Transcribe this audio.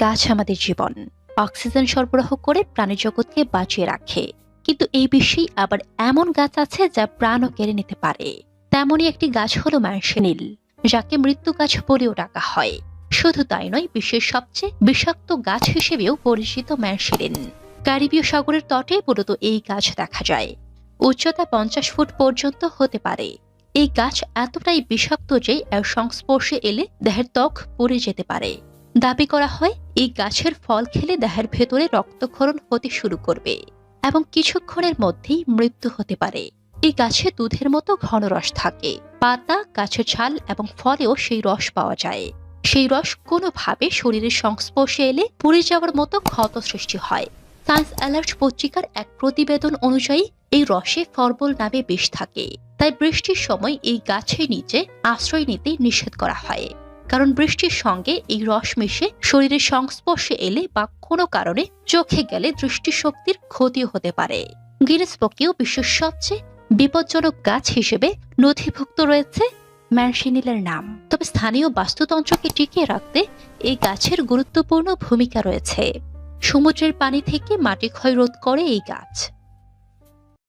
গাছ আমাদের জীবন। অক্সিজেন সরবরাহ করে প্রাণী প্রাণীজগৎকে বাঁচিয়ে রাখে। কিন্তু এই বিশ্বেই আবার এমন গাছ আছে যা প্রাণও কেড়ে নিতে পারে। তেমনই একটি গাছ হলো ম্যানসেনিল যাকে মৃত্যু গাছ বলেও ডাকা হয়। শুধু তাই নয়, বিশ্বের সবচেয়ে বিষাক্ত গাছ হিসেবেও পরিচিত ম্যানসেলিন ক্যারিবীয় সাগরের তটে মূলত এই গাছ দেখা যায়। উচ্চতা পঞ্চাশ ফুট পর্যন্ত হতে পারে। এই গাছ এতটাই বিষাক্ত যে এর সংস্পর্শে এলে দেহের ত্বক পড়ে যেতে পারে। দাবি করা হয়, এই গাছের ফল খেলে দেহের ভেতরে রক্তক্ষরণ হতে শুরু করবে এবং কিছুক্ষণের মধ্যেই মৃত্যু হতে পারে। এই গাছে দুধের মতো ঘন রস থাকে। পাতা, গাছের ছাল এবং ফলেও সেই রস পাওয়া যায়। সেই রস কোনোভাবে শরীরের সংস্পর্শে এলে পুড়ে যাওয়ার মতো ক্ষত সৃষ্টি হয়। সায়েন্স অ্যালার্ট পত্রিকার এক প্রতিবেদন অনুযায়ী, এই রসে ফরবল নামে বিষ থাকে। তাই বৃষ্টির সময় এই গাছের নিচে আশ্রয় নিতে নিষেধ করা হয়। কারণ বৃষ্টির সঙ্গে এই রস মিশে শরীরের সংস্পর্শে এলে বা কোনো কারণে চোখে গেলে দৃষ্টিশক্তির ক্ষতিও হতে পারে। গিনেস বুকেও বিশ্বের সবচেয়ে বিপজ্জনক গাছ হিসেবে নথিভুক্ত রয়েছে ম্যানসিনিলের নাম। তবে স্থানীয় বাস্তুতন্ত্রকে টিকিয়ে রাখতে এই গাছের গুরুত্বপূর্ণ ভূমিকা রয়েছে। সমুদ্রের পানি থেকে মাটি ক্ষয় রোধ করে এই গাছ।